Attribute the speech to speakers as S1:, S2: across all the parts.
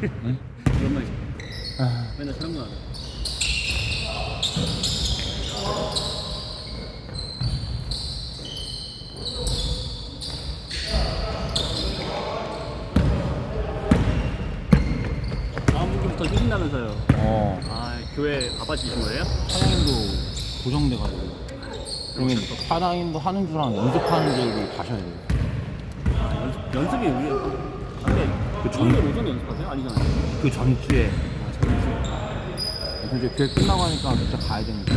S1: 오랜만이지.
S2: 아,
S1: 맨날 사람만 하네. 다음 분부터 휴신다면서요.
S2: 어
S1: 아 교회 바빠지신 거예요?
S2: 사장님도 고정돼가지고 그러면 사장님도 하는 줄랑 연습하는 줄을 가셔야 돼요
S1: 아 연습 연습이 우리. 근데 그그
S2: 전-
S1: 전... 오전에 연습하세요? 아니잖아요.
S2: 그 전주에
S1: 아 전주.
S2: 이제 교회 끝나고 하니까 진짜 가야 되니까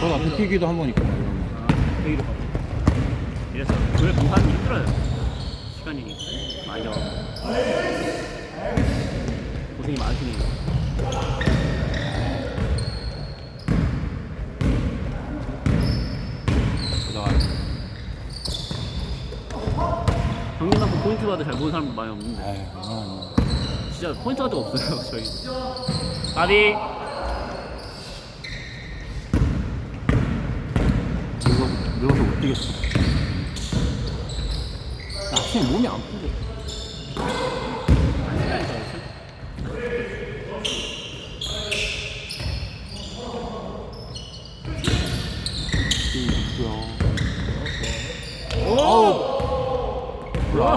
S2: 그러다 대피기도 한 번 있고 막 이러면
S1: 아 회의로 가고. 이래서 교회 공부하는 게 힘들어요. 시간이 많이 나와. 고생이 많으시네요.
S2: 그러다가
S1: 경민만큼 포인트 가드 잘 보는 사람도 많이 없는데.
S2: 에이 그냥
S1: 진짜 포인트 가드가 없어요 저희.
S2: 늙어, 늙어서 못 뛰겠어. 아침에 몸이 안 풀려 있고요
S1: 오!
S2: 몰라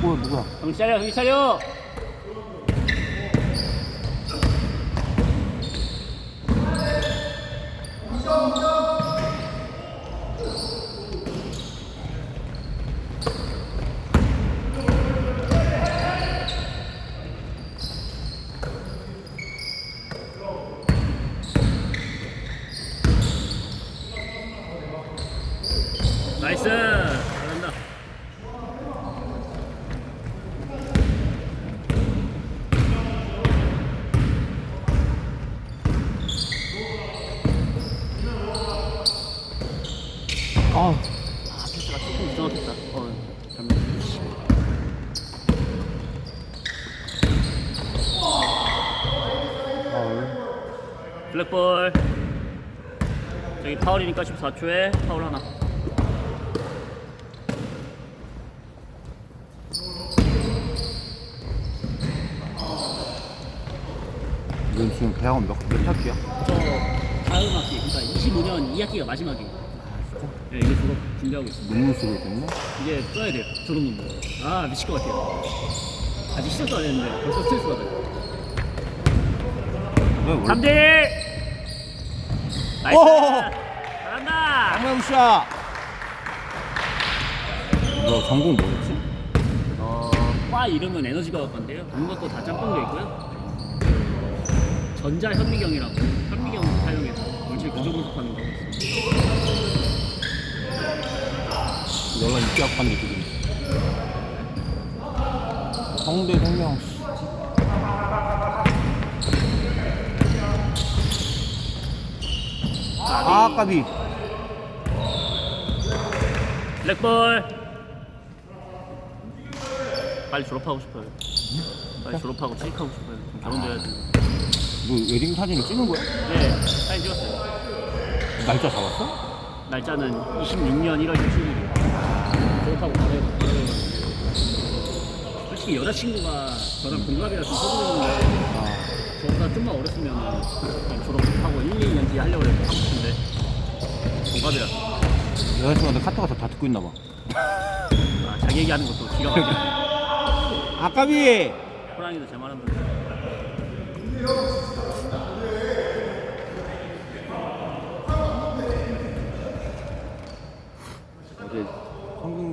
S2: 뭐야 누구야
S1: 정신 차려, 정신 차려! 나이스! 잘한다.
S2: 아
S1: 아, 패스가 조금 이상하겠다. 어, 잠깐만.
S2: 아,
S1: 블랙볼. 저기 파울이니까 14초에 파울 하나.
S2: 넌 지금 대학원 몇, 몇 학기야?
S1: 저 다음 학기, 그러니까 25년 2학기가 마지막이에요. 네, 이거 졸업 준비하고 있습니다.
S2: 논문 쓰고 있겠네?
S1: 이제 써야 돼요. 졸업 논문. 아, 미칠 것 같아요. 아직 시작도 안 했는데 벌써 스트레스 받아요.
S2: 왜 원래
S1: 감디! 나이스!
S2: 오호호호!
S1: 잘한다!
S2: 강명수야! 너 전공 뭐였지?
S1: 어, 과 이름은 에너지가 건데요. 모든 것도 다 짬뽕되어 있고요. 전자 현미경이라고 현미경 사용해서 물질 구조 분석하는 거.
S2: 연락 입대학 반 느끼지 성대 생명 씨. 아 까비
S1: 블랙볼. 빨리 졸업하고 싶어요. 빨리 졸업하고 취직하고 싶어요. 좀 결혼도 해야지.
S2: 너 웨딩 사진을 찍은 거야?
S1: 네, 사진 찍었어요.
S2: 날짜 잡았어?
S1: 날짜는 26년 1월 27일이에요. 졸업하고 바로 솔직히 여자친구가 저랑 동갑이라 좀 서두르는데
S2: 아
S1: 저보다 좀만 어렸으면 그냥 졸업하고 1, 2년 뒤에 하려고 했는데 하고 싶은데 동갑이라서.
S2: 여자친구한테 카톡 와서 다 듣고 있나 봐.
S1: 아, 자기 얘기하는 것도 기가 막히네
S2: 아 까비!
S1: 호랑이도 제 말하면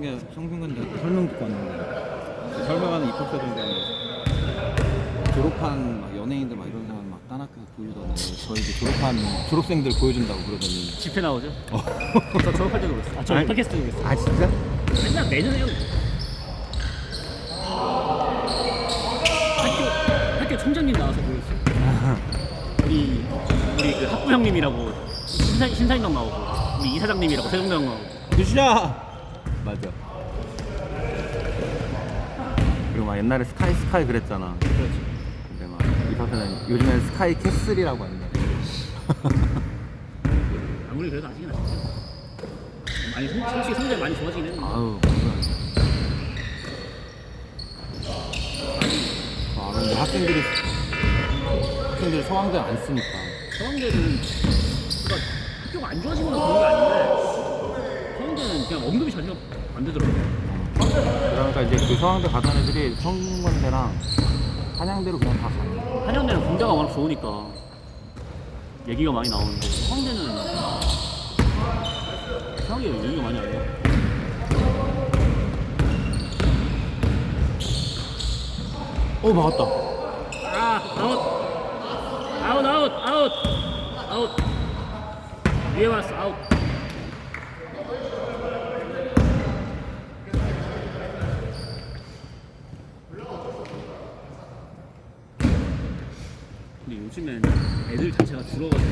S2: 성균계 성균관대 설명 듣고 왔는데 설명하는 입학사정장에 졸업한 막 연예인들 막 이런 사람 막 딴 학교에서 보여주던데 저희도 졸업한 졸업생들 보여준다고 그러더니
S1: 집회 나오죠?
S2: 어.
S1: 저 졸업할 때도 그랬어 아, 저
S2: 아니.
S1: 팟캐스트 도 그랬어
S2: 아 진짜?
S1: 맨날 매년 해요 학교 학교 총장님 나와서 보였어요 우리 우리 그 학부 형님이라고 신사 신사임당 나오고 우리 이사장님이라고 세종대왕 나오고
S2: 유시야 맞아. 그리고 막 옛날에 스카이 스카이 그랬잖아.
S1: 그렇지.
S2: 근데 막 이사회는 요즘엔 스카이 캐슬이라고 한다.
S1: 아무리 그래도 아직은 아니죠. 많이 솔- 솔직히 성적 많이 좋아지긴 했는데.
S2: 아유 아 근데 학생들이 학생들이 서강대 안 쓰니까.
S1: 서강대는 그러니까 학교가 안 좋아지거나 그런 게 그냥 언급이 자체가 안 되더라고요.
S2: 그러니까 이제 그 서강대 가던 애들이 성균관대랑 한양대로 그냥 다 가요.
S1: 한양대는 공자가 워낙 좋으니까 얘기가 많이 나오는데 서강대는 이상하게 얘기가 많이 안 나요.
S2: 어 막았다.
S1: 아 아웃. 아웃 아웃 아웃. 아웃. 위에 왔어 아웃 근데 요즘엔 애들 자체가 줄어가지고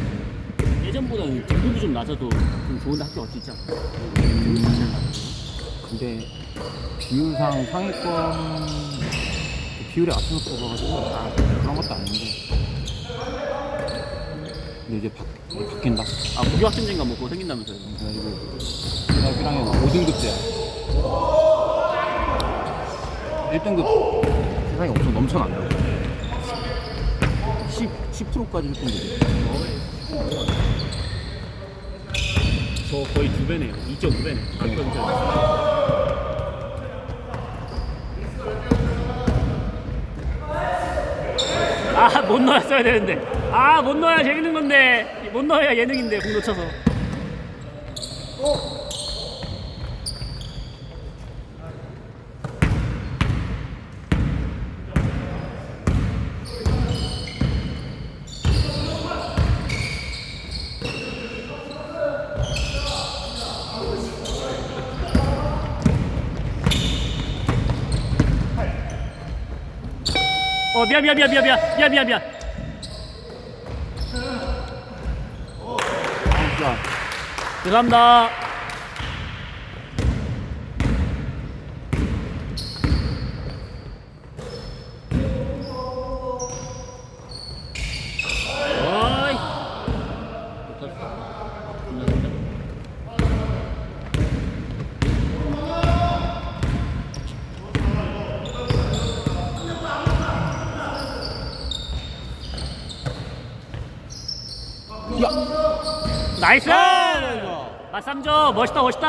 S1: 예전보다는 등급이 좀 낮아도 좀 좋은데 학교 갈수 있지 않나? 등급
S2: 근데 비율상 상위권 비율에 맞춰서 뽑아가지고 다 그런 것도 아닌데. 근데 이제 바, 이제 바뀐다.
S1: 아 고교 학점제인가 뭐 그거 생긴다면서요?
S2: 그래가지고 대학 1학년 5등급제야 1등급 세상에 엄청 넘쳐난다고 10, 10%까지 1등급이
S1: 저 거의 두 배네요. 2.9배네. 아못 넣었어야 되는데. 아 못 넣어야 재밌는 건데. 못 넣어야 예능인데 공 놓쳐서. 어 미안 미안 미안 미안 미안 미안 미안 미안.
S2: 진짜.
S1: 죄송합니다 어이
S2: 야!
S1: 나이스!
S2: 아,
S1: 맞삼점 멋있다 멋있다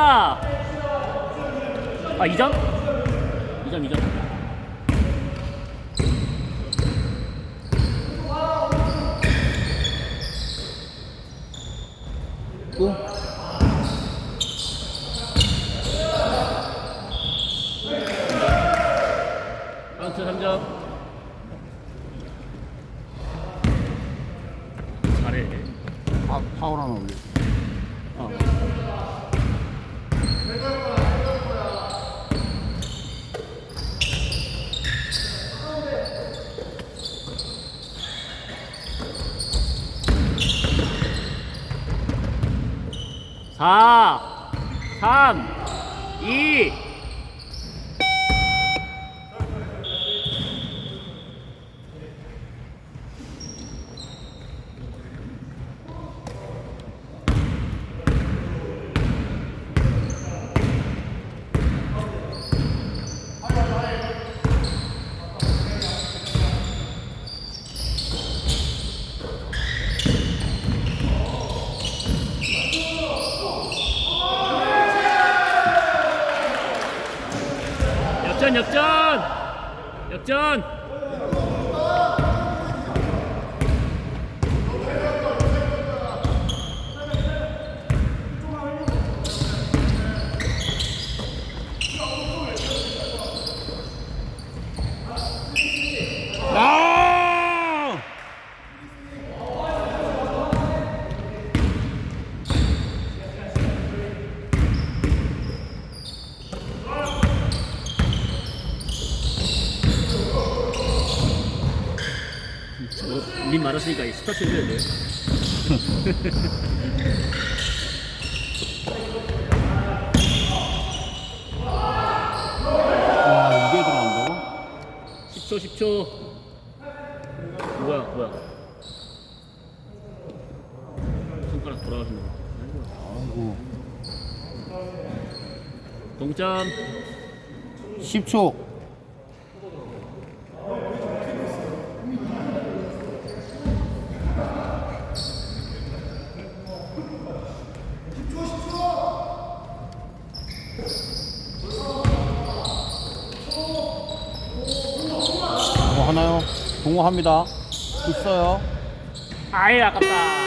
S1: 아 2점? 2점 2점
S2: 또?
S1: 카운트 3점 잘해
S2: 파, 파울 하나 올려
S1: 어. 사, 삼, 이. 역전 역전 역전
S2: 아!
S1: 어, 님 말았으니까 이 스타트 해줘야 돼
S2: 와 이게 들어간다고?
S1: 10초 10초 뭐야 뭐야 것 같아요.
S2: 아이고.
S1: 동점
S2: 10초. 동호 하나요? 동호 합니다. 있어요.
S1: 아예 아깝다